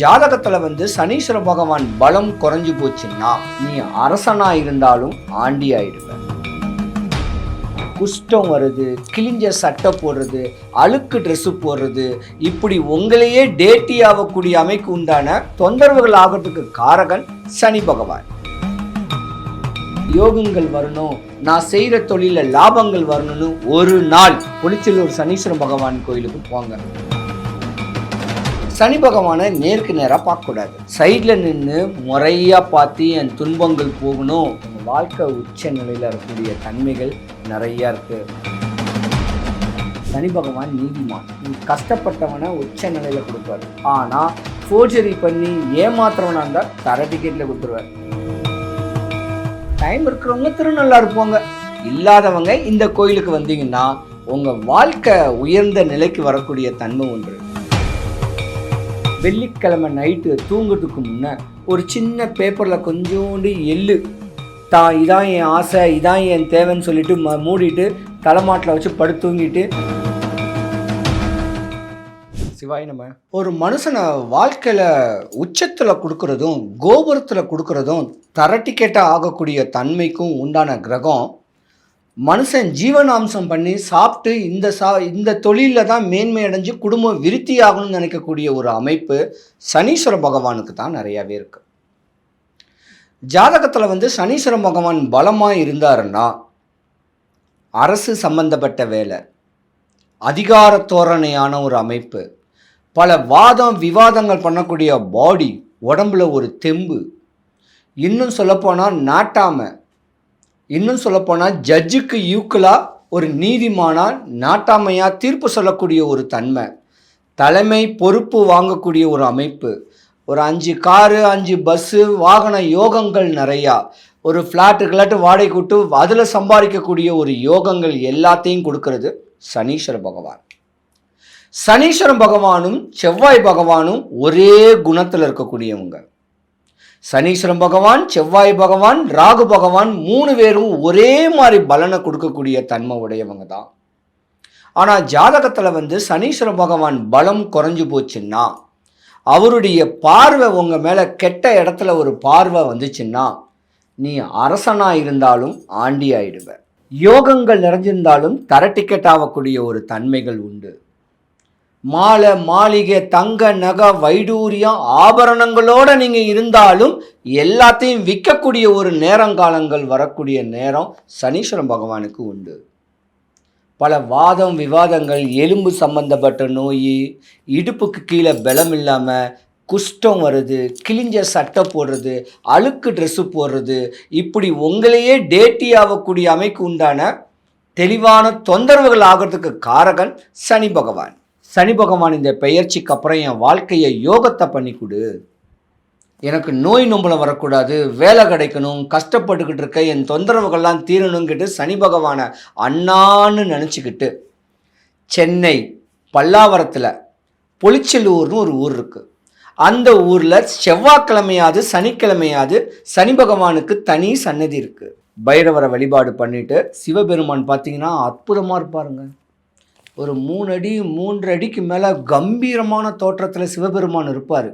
ஜாதகத்துல வந்து சனீஸ்வர பகவான் பலம் குறைஞ்சு போச்சுன்னா நீ அரசனா இருந்தாலும் ஆண்டி ஆயிடுவ. குஷ்டம் வருது கிழிஞ்ச சட்டை போடுறது அழுக்கு ட்ரெஸ்ஸு போடுறது இப்படி உங்களையே டேட்டி ஆகக்கூடிய அமைக்கு உண்டான தொந்தரவுகள் ஆகிறதுக்கு காரகன் சனி பகவான். யோகங்கள் வரணும் நான் செய்கிற தொழிலில் லாபங்கள் வரணும்னு ஒரு நாள் புளிச்சலூர் சனீஸ்வர பகவான் கோயிலுக்கு போங்க. சனி பகவானை நேருக்கு நேராக பார்க்கக்கூடாது. சைடில் நின்று முறையாக பார்த்து என் துன்பங்கள் போகணும். என் வாழ்க்கை உச்ச நிலையில் இருக்கக்கூடிய தன்மைகள் நிறையா இருக்குது சனி பகவான் நீதிமான். கஷ்டப்பட்டவனை உச்ச நிலையில் கொடுப்பாரு. ஆனால் ஃபோர்ஜரி பண்ணி ஏமாத்துறவனாக இருந்தால் தர டிக்கெட்டில் கொடுத்துருவார். டைம் இருக்கிறவங்க திருநள்ளா இருப்பாங்க இல்லாதவங்க இந்த கோயிலுக்கு வந்தீங்கன்னா உங்கள் வாழ்க்கை உயர்ந்த நிலைக்கு வரக்கூடிய தன்மை ஒன்று. வெள்ளிக்கிழமை நைட்டு தூங்குறதுக்கு முன்னே ஒரு சின்ன பேப்பரில் கொஞ்சோண்டு எள்ளு. தான் இதான் என் ஆசை இதான் என் தேவைன்னு சொல்லிட்டு ம மூடிட்டு தலைமாட்டில் வச்சு படுத்து தூங்கிட்டு சிவாய் நம்ம. ஒரு மனுஷனை வாழ்க்கையில் உச்சத்தில் கொடுக்குறதும் கோபுரத்தில் கொடுக்கறதும் தரட்டிக்கேட்டாக ஆகக்கூடிய தன்மைக்கும் உண்டான கிரகம் மனுஷன் ஜீவனாம்சம் பண்ணி சாப்பிட்டு இந்த சா இந்த தொழிலில் தான் மேன்மை அடைஞ்சு குடும்பம் விருத்தி ஆகணும்னு நினைக்கக்கூடிய ஒரு அமைப்பு சனீஸ்வர பகவானுக்கு தான் நிறையாவே இருக்கு. ஜாதகத்தில் வந்து சனீஸ்வர பகவான் பலமாக இருந்தாருன்னா அரசு சம்பந்தப்பட்ட வேலை அதிகார தோரணையான ஒரு அமைப்பு பல வாதம் விவாதங்கள் பண்ணக்கூடிய பாடி உடம்புல ஒரு தெம்பு. இன்னும் சொல்லப்போனால் நாட்டாமை இன்னும் சொல்லப்போனால் ஜட்ஜுக்கு ஈக்குவலாக ஒரு நீதிமானா நாட்டாமையாக தீர்ப்பு சொல்லக்கூடிய ஒரு தன்மை தலைமை பொறுப்பு வாங்கக்கூடிய ஒரு அமைப்பு ஒரு அஞ்சு காரு அஞ்சு பஸ்ஸு வாகன யோகங்கள் நிறையா ஒரு ஃப்ளாட்டு கிளாட்டு வாடகை விட்டு அதில் சம்பாதிக்கக்கூடிய ஒரு யோகங்கள் எல்லாத்தையும் கொடுக்கறது சனீஸ்வர பகவான். சனீஸ்வர பகவானும் செவ்வாய் பகவானும் ஒரே குணத்தில் இருக்கக்கூடியவங்க. சனீஸ்வரன் பகவான் செவ்வாய் பகவான் ராகு பகவான் மூணு பேரும் ஒரே மாதிரி பலனை கொடுக்கக்கூடிய தன்மை உடையவங்க தான். ஆனால் ஜாதகத்தில் வந்து சனீஸ்வர பகவான் பலம் குறைஞ்சு போச்சுன்னா அவருடைய பார்வை உங்கள் மேலே கெட்ட இடத்துல ஒரு பார்வை வந்துச்சுன்னா நீ அரசனாக இருந்தாலும் ஆண்டி ஆயிடுவ யோகங்கள் நிறைஞ்சிருந்தாலும் தர டிக்கெட் ஆகக்கூடிய ஒரு தன்மைகள் உண்டு. மாலை மாளிகை தங்க நகை வைடூரியம் ஆபரணங்களோட நீங்க இருந்தாலும் எல்லாத்தையும் விற்கக்கூடிய ஒரு நேரங்காலங்கள் வரக்கூடிய நேரம் சனீஸ்வரன் பகவானுக்கு உண்டு. பல வாதம் விவாதங்கள் எலும்பு சம்பந்தப்பட்ட நோய் இடுப்புக்கு கீழே பலம் இல்லாமல் குஷ்டம் வருது கிழிஞ்ச சட்டை போடுறது அழுக்கு ட்ரெஸ்ஸு போடுறது இப்படி உங்களையே டேட்டி ஆகக்கூடிய அமைக்கு உண்டான தெளிவான தொந்தரவுகள் ஆகிறதுக்கு காரகன் சனி பகவான். சனி பகவான் இந்த பெயர்ச்சிக்கு அப்புறம் என் வாழ்க்கையை யோகத்தை பண்ணி கொடு. எனக்கு நோய் நொம்பலம் வரக்கூடாது வேலை கிடைக்கணும் கஷ்டப்பட்டுக்கிட்டு இருக்க என் தொந்தரவுகள்லாம் தீரணுங்கிட்டு சனி பகவானை அண்ணான்னு நினச்சிக்கிட்டு சென்னை பல்லாவரத்தில் பொலிச்சலூர்னு ஒரு ஊர் இருக்குது அந்த ஊரில் செவ்வாய்க்கிழமையாவது சனிக்கிழமையாவது சனி பகவானுக்கு தனி சன்னதி இருக்குது பைரவரை வழிபாடு பண்ணிட்டு சிவபெருமான் பார்த்தீங்கன்னா அற்புதமாக இருப்பாருங்க. ஒரு மூணு அடி மூன்று அடிக்கு மேலே கம்பீரமான தோற்றத்தில் சிவபெருமான் இருப்பார்.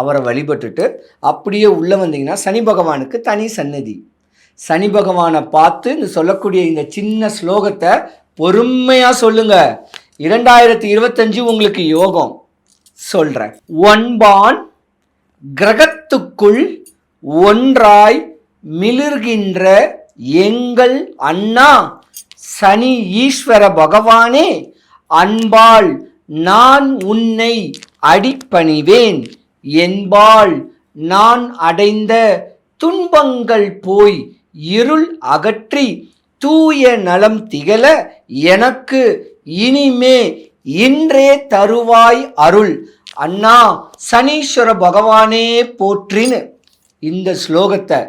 அவரை வழிபட்டுட்டு அப்படியே உள்ளே வந்தீங்கன்னா சனி பகவானுக்கு தனி சன்னதி. சனி பகவானை பார்த்து இந்த சொல்லக்கூடிய இந்த சின்ன ஸ்லோகத்தை பொறுமையாக சொல்லுங்க. இரண்டாயிரத்தி இருபத்தஞ்சு உங்களுக்கு யோகம். சொல்கிறேன் ஒன்பான் கிரகத்துக்குள் ஒன்றாய் மிளிர்கின்ற எங்கள் அண்ணா சனி ஈஸ்வர பகவானே. அன்பால் நான் உன்னை அடிப்பணிவேன். என்பால் நான் அடைந்த துன்பங்கள் போய் இருள் அகற்றி தூய நலம் திகழ எனக்கு இனிமே இன்றே தருவாய் அருள். அண்ணா சனீஸ்வர பகவானே போற்றின்னு இந்த ஸ்லோகத்தை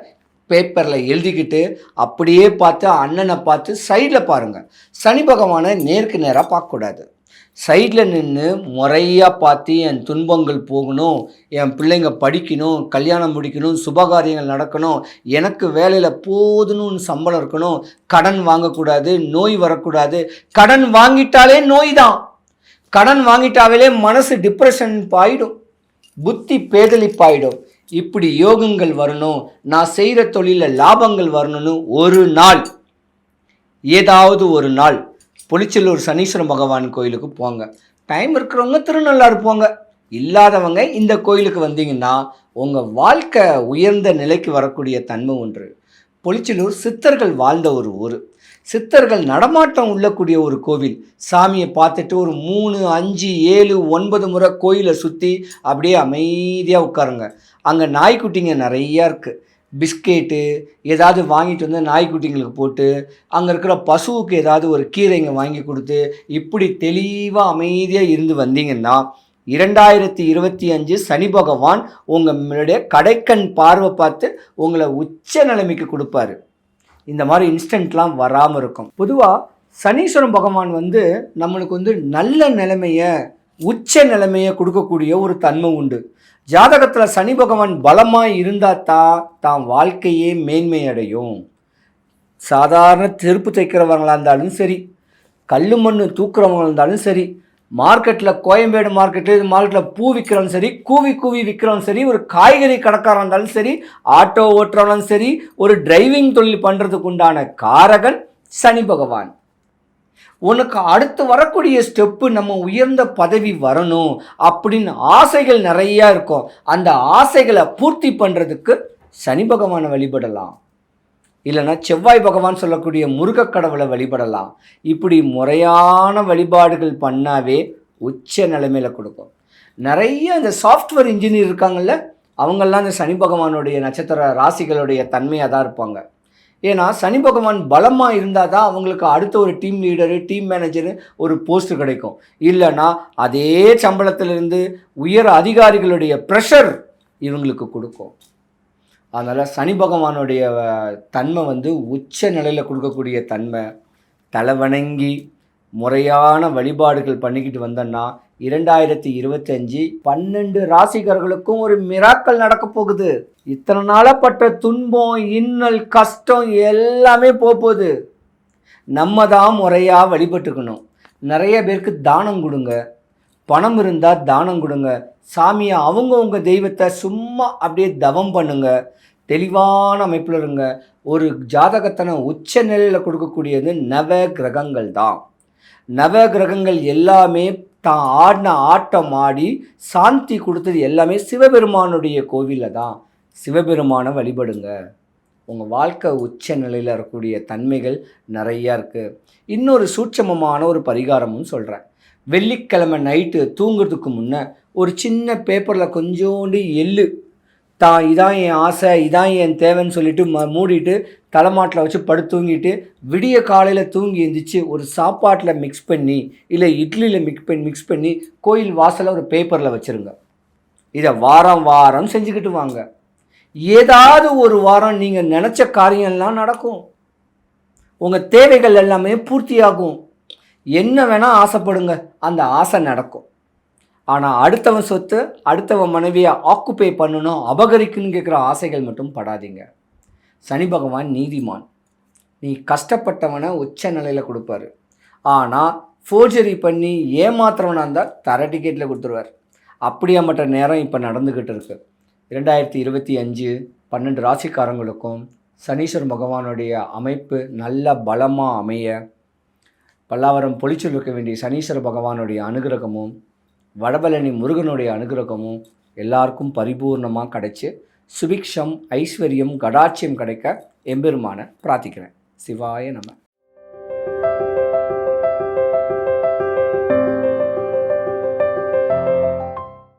பேப்பரில் எழுதிக்கிட்டு அப்படியே பார்த்து அண்ணனை பார்த்து சைடில் பாருங்கள் சனி பகவானை நேருக்கு நேராக பார்க்கக்கூடாது. சைடில் நின்று முறையாக பார்த்து என் துன்பங்கள் போகணும் என் பிள்ளைங்க படிக்கணும் கல்யாணம் முடிக்கணும் சுபகாரியங்கள் நடக்கணும் எனக்கு வேலையில் போதுன்னு சம்பளம் இருக்கணும் கடன் வாங்கக்கூடாது நோய் வரக்கூடாது. கடன் வாங்கிட்டாலே நோய் தான் கடன் வாங்கிட்டாவே மனசு டிப்ரெஷன் பாயிடும். புத்தி பேதளிப்பாயிடும் இப்படி யோகங்கள் வரணும் நான் செய்கிற தொழிலில் லாபங்கள் வரணும்னு ஒரு நாள். ஏதாவது ஒரு நாள். பொலிச்சலூர் சனீஸ்வர பகவான் கோயிலுக்கு போங்க. டைம் இருக்கிறவங்க திருநள்ளாறு போங்க. இல்லாதவங்க இந்த கோயிலுக்கு வந்தீங்கன்னா உங்கள் வாழ்க்கை உயர்ந்த நிலைக்கு வரக்கூடிய தன்மை ஒன்று. பொலிச்சலூர் சித்தர்கள் வாழ்ந்த ஒரு ஊர். சித்தர்கள் நடமாட்டம் உள்ளக்கூடிய ஒரு கோவில். சாமியை பார்த்துட்டு ஒரு மூணு அஞ்சு ஏழு ஒன்பது முறை கோயிலை சுற்றி அப்படியே அமைதியாக உட்காருங்க. அங்கே நாய்க்குட்டிங்க நிறையா இருக்குது பிஸ்கெட்டு ஏதாவது வாங்கிட்டு வந்து நாய்க்குட்டிங்களுக்கு போட்டு அங்கே இருக்கிற பசுவுக்கு ஏதாவது ஒரு கீரைங்க வாங்கி கொடுத்து இப்படி தெளிவாக அமைதியாக இருந்து வந்தீங்கன்னா இரண்டாயிரத்தி இருபத்தி அஞ்சு சனி பகவான் உங்களுடைய கடைக்கண் பார்வை பார்த்து உங்களை உச்ச நிலைமைக்கு கொடுப்பாரு. இந்த மாதிரி இன்ஸ்டன்ட்லாம் வராமல் இருக்கும். பொதுவாக சனீஸ்வரன் பகவான் வந்து நம்மளுக்கு வந்து நல்ல நிலைமையை உச்ச நிலைமையை கொடுக்கக்கூடிய ஒரு தன்மை உண்டு. ஜாதகத்தில் சனி பகவான் பலமாக இருந்தால் தான் தான் வாழ்க்கையே மேன்மை அடையும் சாதாரண செருப்பு தைக்கிறவங்களாக இருந்தாலும் சரி கல் மண் தூக்குறவங்களாக இருந்தாலும் சரி மார்க்கெட்டில் கோயம்பேடு மார்க்கெட்டு மார்க்கெட்டில் பூ விற்கிறவன் சரி கூவி கூவி விற்கிறவன் சரி ஒரு காய்கறி கடைக்காரன் இருந்தாலும் சரி ஆட்டோ ஓட்டுறவனும் சரி ஒரு டிரைவிங் தொழில் பண்ணுறதுக்கு உண்டான காரகன் சனி பகவான். உனக்கு அடுத்து வரக்கூடிய ஸ்டெப்பு நம்ம உயர்ந்த பதவி வரணும் அப்படின்னு ஆசைகள் நிறையா இருக்கும். அந்த ஆசைகளை பூர்த்தி பண்ணுறதுக்கு சனி பகவானை வழிபடலாம். இல்லைன்னா செவ்வாய் பகவான் சொல்லக்கூடிய முருகக் கடவுளை வழிபடலாம். இப்படி முறையான வழிபாடுகள் பண்ணாவே உச்ச நிலைமையில கொடுக்கும். நிறைய இந்த சாஃப்ட்வேர் இன்ஜினியர் இருக்காங்கல்ல அவங்கெல்லாம் இந்த சனி பகவானுடைய நட்சத்திர ராசிகளுடைய தன்மையாக தான் இருப்பாங்க. ஏன்னா சனி பகவான் பலமாக இருந்தால் தான் அவங்களுக்கு அடுத்த ஒரு டீம் லீடரு டீம் மேனேஜரு ஒரு போஸ்ட் கிடைக்கும். இல்லைன்னா அதே சம்பளத்திலிருந்து உயர் அதிகாரிகளுடைய ப்ரெஷர் இவங்களுக்கு கொடுக்கும். அதனால் சனி பகவானுடைய தன்மை வந்து உச்ச நிலையில் கொடுக்கக்கூடிய தன்மை. தலைவணங்கி முறையான வழிபாடுகள் பண்ணிக்கிட்டு வந்தோன்னா இரண்டாயிரத்தி இருபத்தஞ்சி பன்னெண்டு ராசிகர்களுக்கும் ஒரு மிராக்கள் நடக்க போகுது. இத்தனை நாளாக பட்ட துன்பம் இன்னல் கஷ்டம் எல்லாமே போக போகுது. நம்ம தான் முறையாக வழிபட்டுக்கணும். நிறைய பேருக்கு தானம் கொடுங்க. பணம் இருந்தால் தானம் கொடுங்க. சாமியை அவங்கவுங்க தெய்வத்தை சும்மா அப்படியே தவம் பண்ணுங்க. தெளிவான அமைப்பில் இருங்க. ஒரு ஜாதகத்தனை உச்ச நிலையில் கொடுக்கக்கூடியது நவ கிரகங்கள் தான். நவ கிரகங்கள் எல்லாமே தான் ஆடின ஆட்டம் ஆடி சாந்தி கொடுத்தது எல்லாமே சிவபெருமானுடைய கோவிலில் தான். சிவபெருமானை வழிபடுங்க. உங்கள் வாழ்க்கை உச்ச நிலையில் இருக்கக்கூடிய தன்மைகள் நிறையா இருக்குது இன்னொரு சூட்சமமான ஒரு பரிகாரமும் சொல்கிறேன் வெள்ளிக்கிழமை நைட்டு தூங்குறதுக்கு முன்னே ஒரு சின்ன பேப்பரில் கொஞ்சோண்டு எள்ளு. தான் இதான் என் ஆசை இதான் என் தேவைன்னு சொல்லிட்டு ம மூடிட்டு தலைமாட்டில் வச்சு படு தூங்கிட்டு விடிய காலையில் தூங்கி எழுந்திரிச்சு ஒரு சாப்பாட்டில் மிக்ஸ் பண்ணி இல்லை இட்லியில் மிக்ஸ் பண்ணி மிக்ஸ் பண்ணி கோயில் வாசலில் ஒரு பேப்பரில் வச்சுருங்க. இதை வாரம் வாரம் செஞ்சுக்கிட்டு வாங்க. ஏதாவது ஒரு வாரம் நீங்கள் நினச்ச காரியம்லாம் நடக்கும். உங்கள் தேவைகள் எல்லாமே பூர்த்தியாகும். என்ன வேணால் ஆசைப்படுங்க அந்த ஆசை நடக்கும். ஆனால் அடுத்தவன் சொத்து அடுத்தவன் மனைவியை ஆக்குப்பை பண்ணணும் அபகரிக்கணும்னு கேட்குற ஆசைகள் மட்டும் படாதீங்க. சனி பகவான் நீதிமான். நீ கஷ்டப்பட்டவனை உச்ச நிலையில் கொடுப்பாரு. ஆனால் ஃபோர்ஜரி பண்ணி ஏமாத்துறவனாக இருந்தால் தர டிக்கெட்டில் கொடுத்துருவார். அப்படியாப்பட்ட நேரம் இப்போ நடந்துக்கிட்டு இருக்கு. இரண்டாயிரத்தி இருபத்தி அஞ்சு பன்னெண்டு ராசிக்காரங்களுக்கும் சனீஸ்வரன் பகவானுடைய அமைப்பு நல்ல பலமாக அமைய பல்லாவரம் பொலிச்சல் வேண்டிய சனீஸ்வர பகவானுடைய அனுகிரகமும் வடபழனி முருகனுடைய அனுகிரகமும் எல்லாருக்கும் பரிபூர்ணமாக கிடைச்சி சுபிக்ஷம் ஐஸ்வர்யம் கடாட்சியம் கிடைக்க எம்பெருமான பிரார்த்திக்கிறேன். சிவாய நம்ம